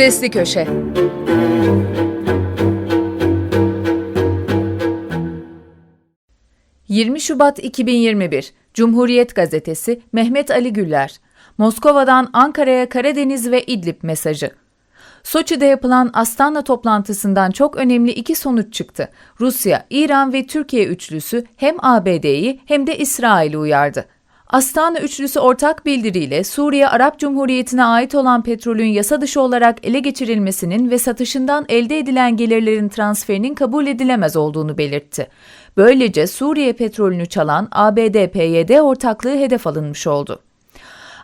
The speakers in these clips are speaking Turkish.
Sesli Köşe ...20 Şubat 2021 Cumhuriyet Gazetesi Mehmet Ali Güller Moskova'dan Ankara'ya Karadeniz ve İdlib mesajı Soçi'de yapılan Astana toplantısından çok önemli iki sonuç çıktı. Rusya, İran ve Türkiye üçlüsü hem ABD'yi hem de İsrail'i uyardı. Astana üçlüsü ortak bildiriyle Suriye Arap Cumhuriyeti'ne ait olan petrolün yasa dışı olarak ele geçirilmesinin ve satışından elde edilen gelirlerin transferinin kabul edilemez olduğunu belirtti. Böylece Suriye petrolünü çalan ABD-PYD ortaklığı hedef alınmış oldu.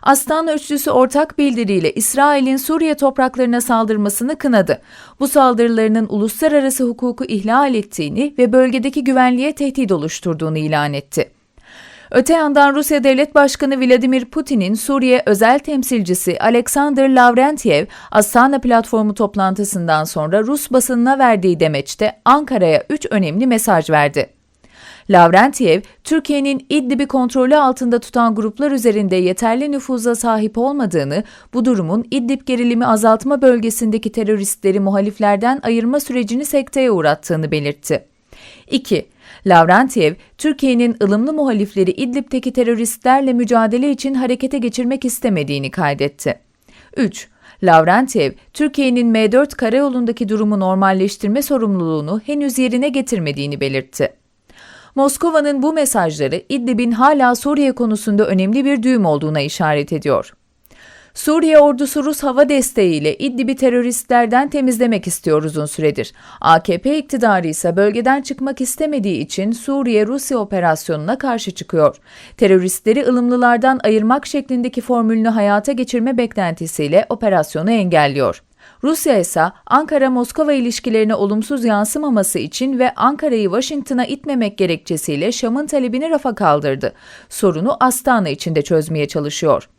Astana Üçlüsü ortak bildiriyle İsrail'in Suriye topraklarına saldırmasını kınadı. Bu saldırılarının uluslararası hukuku ihlal ettiğini ve bölgedeki güvenliğe tehdit oluşturduğunu ilan etti. Öte yandan Rusya Devlet Başkanı Vladimir Putin'in Suriye özel temsilcisi Alexander Lavrentiev, Astana platformu toplantısından sonra Rus basınına verdiği demeçte Ankara'ya üç önemli mesaj verdi. Lavrentiev, Türkiye'nin İdlib'i kontrolü altında tutan gruplar üzerinde yeterli nüfuza sahip olmadığını, bu durumun İdlib gerilimi azaltma bölgesindeki teröristleri muhaliflerden ayırma sürecini sekteye uğrattığını belirtti. 2. Lavrentiev, Türkiye'nin ılımlı muhalifleri İdlib'teki teröristlerle mücadele için harekete geçirmek istemediğini kaydetti. 3. Lavrentiev, Türkiye'nin M4 karayolundaki durumu normalleştirme sorumluluğunu henüz yerine getirmediğini belirtti. Moskova'nın bu mesajları İdlib'in hala Suriye konusunda önemli bir düğüm olduğuna işaret ediyor. Suriye ordusu Rus hava desteğiyle İdlib'i teröristlerden temizlemek istiyor uzun süredir. AKP iktidarı ise bölgeden çıkmak istemediği için Suriye-Rusya operasyonuna karşı çıkıyor. Teröristleri ılımlılardan ayırmak şeklindeki formülünü hayata geçirme beklentisiyle operasyonu engelliyor. Rusya ise Ankara-Moskova ilişkilerine olumsuz yansımaması için ve Ankara'yı Washington'a itmemek gerekçesiyle Şam'ın talebini rafa kaldırdı. Sorunu Astana içinde çözmeye çalışıyor.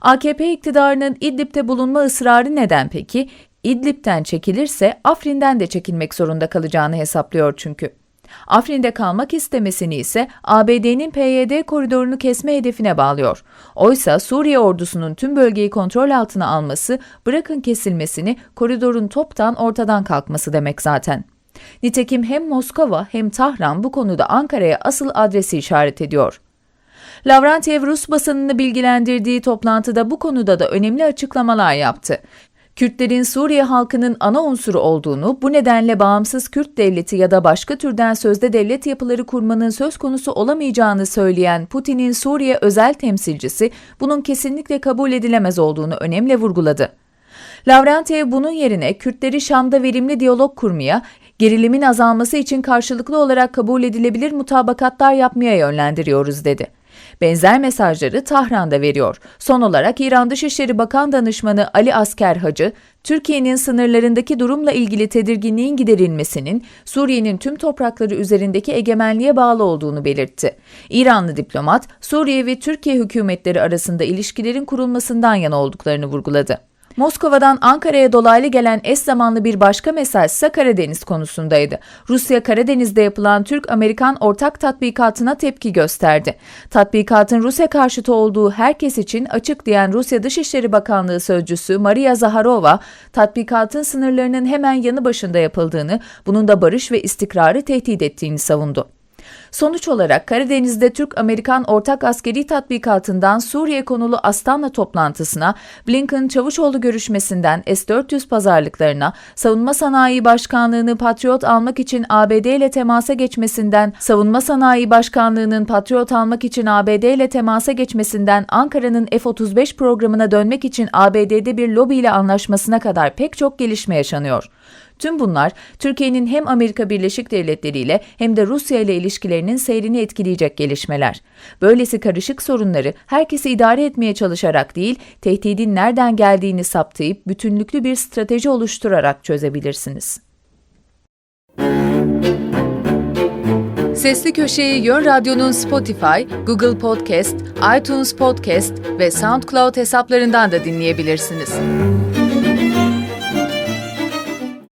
AKP iktidarının İdlib'de bulunma ısrarı neden peki? İdlib'den çekilirse Afrin'den de çekilmek zorunda kalacağını hesaplıyor çünkü. Afrin'de kalmak istemesini ise ABD'nin PYD koridorunu kesme hedefine bağlıyor. Oysa Suriye ordusunun tüm bölgeyi kontrol altına alması, bırakın kesilmesini, koridorun toptan ortadan kalkması demek zaten. Nitekim hem Moskova hem Tahran bu konuda Ankara'ya asıl adresi işaret ediyor. Lavrentiev Rus basınını bilgilendirdiği toplantıda bu konuda da önemli açıklamalar yaptı. Kürtlerin Suriye halkının ana unsuru olduğunu, bu nedenle bağımsız Kürt devleti ya da başka türden sözde devlet yapıları kurmanın söz konusu olamayacağını söyleyen Putin'in Suriye özel temsilcisi bunun kesinlikle kabul edilemez olduğunu önemli vurguladı. Lavrentiev bunun yerine Kürtleri Şam'da verimli diyalog kurmaya, gerilimin azalması için karşılıklı olarak kabul edilebilir mutabakatlar yapmaya yönlendiriyoruz dedi. Benzer mesajları Tahran'da veriyor. Son olarak İran Dışişleri Bakan Danışmanı Ali Asker Hacı, Türkiye'nin sınırlarındaki durumla ilgili tedirginliğin giderilmesinin Suriye'nin tüm toprakları üzerindeki egemenliğe bağlı olduğunu belirtti. İranlı diplomat, Suriye ve Türkiye hükümetleri arasında ilişkilerin kurulmasından yana olduklarını vurguladı. Moskova'dan Ankara'ya dolaylı gelen eş zamanlı bir başka mesaj ise Karadeniz konusundaydı. Rusya Karadeniz'de yapılan Türk-Amerikan ortak tatbikatına tepki gösterdi. Tatbikatın Rusya karşıtı olduğu herkes için açık diyen Rusya Dışişleri Bakanlığı sözcüsü Maria Zaharova, tatbikatın sınırlarının hemen yanı başında yapıldığını, bunun da barış ve istikrarı tehdit ettiğini savundu. Sonuç olarak Karadeniz'de Türk-Amerikan ortak askeri tatbikatından Suriye konulu Astana toplantısına, Blinken-Çavuşoğlu görüşmesinden S-400 pazarlıklarına, Savunma Sanayi Başkanlığı'nı Patriot almak için ABD ile temasa geçmesinden, Savunma Sanayi Başkanlığı'nın Patriot almak için ABD ile temasa geçmesinden Ankara'nın F-35 programına dönmek için ABD'de bir lobi ile anlaşmasına kadar pek çok gelişme yaşanıyor. Tüm bunlar Türkiye'nin hem Amerika Birleşik Devletleri ile hem de Rusya ile ilişkilerinin seyrini etkileyecek gelişmeler. Böylesi karışık sorunları herkesi idare etmeye çalışarak değil, tehdidin nereden geldiğini saptayıp bütünlüklü bir strateji oluşturarak çözebilirsiniz. Sesli Köşeyi Yön Radyo'nun Spotify, Google Podcast, iTunes Podcast ve SoundCloud hesaplarından da dinleyebilirsiniz.